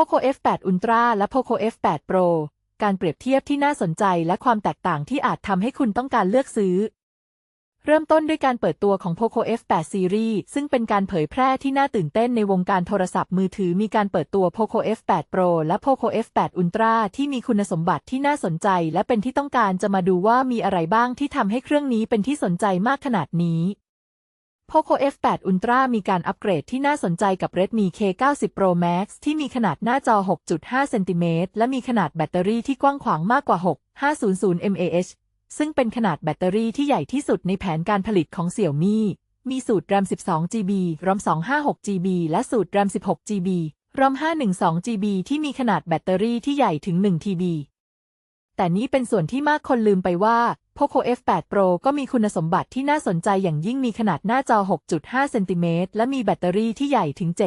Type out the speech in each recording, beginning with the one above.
Poco F8 Ultra และ Poco F8 Pro การเปรียบเทียบที่น่าสนใจและความแตกต่างที่อาจทำให้คุณต้องการเลือกซื้อ เริ่มต้นด้วยการเปิดตัวของ Poco F8 Series ซึ่งเป็นการเผยแพร่ที่น่าตื่นเต้นในวงการโทรศัพท์มือถือมีการเปิดตัว Poco F8 Pro และ Poco F8 Ultra ที่มีคุณสมบัติที่น่าสนใจ และเป็นที่ต้องการจะมาดูว่ามีอะไรบ้างที่ทำให้เครื่องนี้เป็นที่สนใจมากขนาดนี้ Poco F8 Ultra มีการอัปเกรดที่น่าสนใจกับ Redmi K90 Pro Max ที่มีขนาดหน้าจอ 6.5 เซนติเมตรและมีขนาดแบตเตอรี่ที่กว้างขวางมากกว่า 6,500 mAh ซึ่งเป็นขนาดแบตเตอรี่ที่ใหญ่ที่สุดในแผนการผลิตของ Xiaomi มีสูตร RAM 12GB ROM 256GB และสูตร RAM 16GB ROM 512GB ที่มีขนาดแบตเตอรี่ที่ใหญ่ถึง 1TB แต่นี้เป็นส่วนที่มากคนลืมไปว่า Poco F8 Pro ก็มีคุณสมบัติที่น่าสนใจอย่างยิ่งมีขนาดหน้าจอ 6.5 เซนติเมตรและมีแบตเตอรี่ที่ใหญ่ถึง 7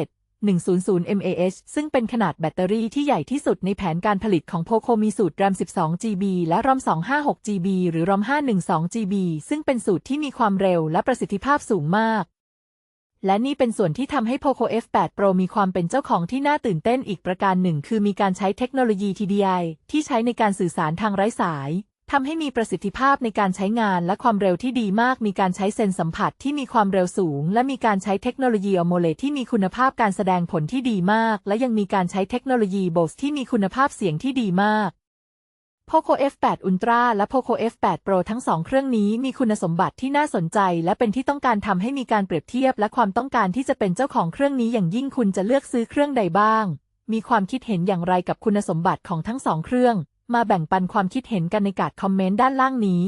100 mAh ซึ่งเป็นขนาดแบตเตอรี่ที่ใหญ่ที่สุดในแผนการผลิตของ Poco มีสูตร RAM 12GB และ ROM 256GB หรือ ROM 512GB ซึ่งเป็นสูตรที่มีความเร็วและประสิทธิภาพสูงมาก และนี่เป็นส่วนที่ทำให้ Poco F8 Pro มีความเป็นเจ้าของที่น่าตื่นเต้นอีกประการหนึ่ง คือมีการใช้เทคโนโลยี TDI ที่ใช้ในการสื่อสารทางไร้สายทำให้มีประสิทธิภาพในการใช้งานและความเร็วที่ดีมาก มีการใช้เซนสัมผัสที่มีความเร็วสูง และมีการใช้เทคโนโลยี AMOLED ที่มีคุณภาพการแสดงผลที่ดีมาก และยังมีการใช้เทคโนโลยี Bose ที่มีคุณภาพเสียงที่ดีมาก Poco F8 Ultra และ Poco F8 Pro ทั้งสองเครื่องนี้มีคุณสมบัติที่น่าสนใจ และเป็นที่ต้องการทำให้มีการเปรียบเทียบ และความต้องการที่จะเป็นเจ้าของเครื่องนี้อย่างยิ่งคุณจะเลือกซื้อเครื่องใดบ้าง มีความคิดเห็นอย่างไรกับคุณสมบัติของทั้งสองเครื่อง มาแบ่งปันความคิดเห็นกันในกาดคอมเมนต์ด้านล่างนี้